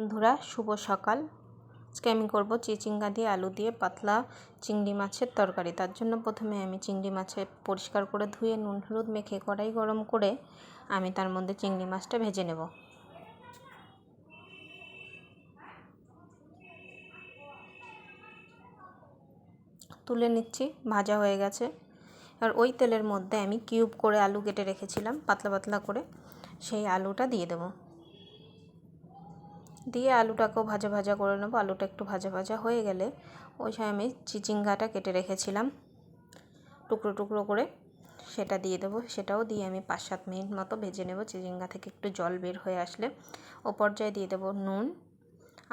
বন্ধুরা, শুভ সকাল। আজকে আমি করব চিচিঙ্গা দিয়ে আলু দিয়ে পাতলা চিংড়ি মাছের তরকারি। তার জন্য প্রথমে আমি চিংড়ি মাছে পরিষ্কার করে ধুয়ে নুন, হলুদ মেখে কড়াই গরম করে আমি তার মধ্যে চিংড়ি মাছটা ভেজে নেব। তুলে নিচ্ছি, ভাজা হয়ে গেছে। আর ওই তেলের মধ্যে আমি কিউব করে আলু কেটে রেখেছিলাম, পাতলা পাতলা করে। সেই আলুটা দিয়ে দেবো। দিয়ে আলুটাকেও ভাজা ভাজা করে নেব। আলুটা একটু ভাজা ভাজা হয়ে গেলে ওই সময় আমি চিচিঙ্গাটা কেটে রেখেছিলাম। টুকরো টুকরো করে সেটা দিয়ে দেবো। সেটাও দিয়ে আমি পাঁচ সাত মিনিট মতো ভেজে নেব। চিচিঙ্গা থেকে একটু জল বের হয়ে আসলে ও পর্যায়ে দিয়ে দেবো নুন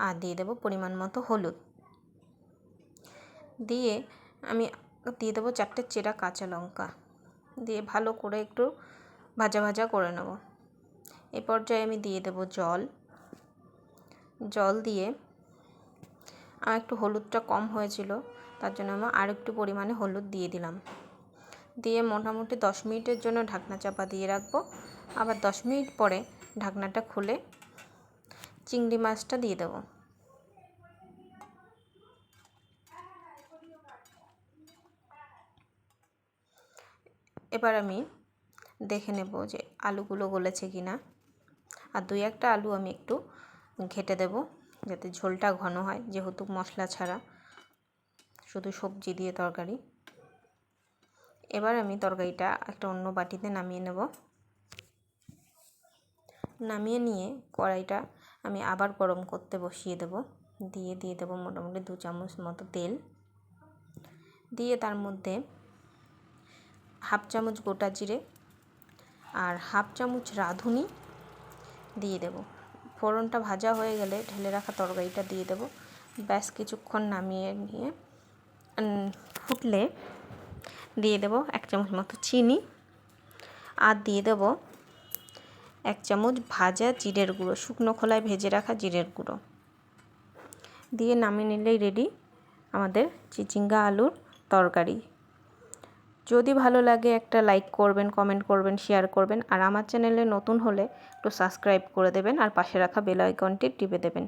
আর দিয়ে দেবো পরিমাণ মতো হলুদ। দিয়ে আমি দিয়ে দেবো চারটে চেরা কাঁচা লঙ্কা। দিয়ে ভালো করে একটু ভাজা ভাজা করে নেব। এ পর্যায়ে আমি দিয়ে দেবো জল। জল দিয়ে আমার একটু হলুদটা কম হয়েছিল, তার জন্য আমি আর একটু পরিমাণে হলুদ দিয়ে দিলাম। দিয়ে মোটামুটি দশ মিনিটের জন্য ঢাকনা চাপা দিয়ে রাখব। আবার দশ মিনিট পরে ঢাকনাটা খুলে চিংড়ি মাছটা দিয়ে দেবো। এবার আমি দেখে নেব যে আলুগুলো গলেছে কি না আর দুই একটা আলু আমি একটু ঘেটে দেব যাতে ঝোলটা ঘন হয়, যেহেতু মশলা ছাড়া। শুধু সবজি দিয়ে তরকারি। এবার আমি তরকারিটা একটা অন্য বাটিতে নামিয়ে নেব। নামিয়ে নিয়ে কড়াইটা আমি আবার গরম করতে বসিয়ে দেব। দিয়ে দিয়ে দেবো মোটামুটি দু চামচ মতো তেল। দিয়ে তার মধ্যে হাফ চামচ গোটা জিরে আর হাফ চামচ রাঁধুনি দিয়ে দেব। ফোড়নটা ভাজা হয়ে গেলে ঢেলে রাখা তরকারিটা দিয়ে দেব। ব্যাস কিছুক্ষণ নামিয়ে নিয়ে ফুটলে দিয়ে দেব এক চামচ মতো চিনি আর দিয়ে দেব এক চামচ ভাজা জিরের গুঁড়ো, শুকনো খোলায় ভেজে রাখা জিরের গুঁড়ো। দিয়ে নামিয়ে নিলেই রেডি আমাদের চিচিঙ্গা আলুর তরকারি। যদি ভালো লাগে একটা লাইক করবেন কমেন্ট করবেন শেয়ার করবেন, আর আমার চ্যানেলে নতুন হলে একটু সাবস্ক্রাইব করে দেবেন, আর পাশে রাখা বেল আইকনটি টিপে দেবেন।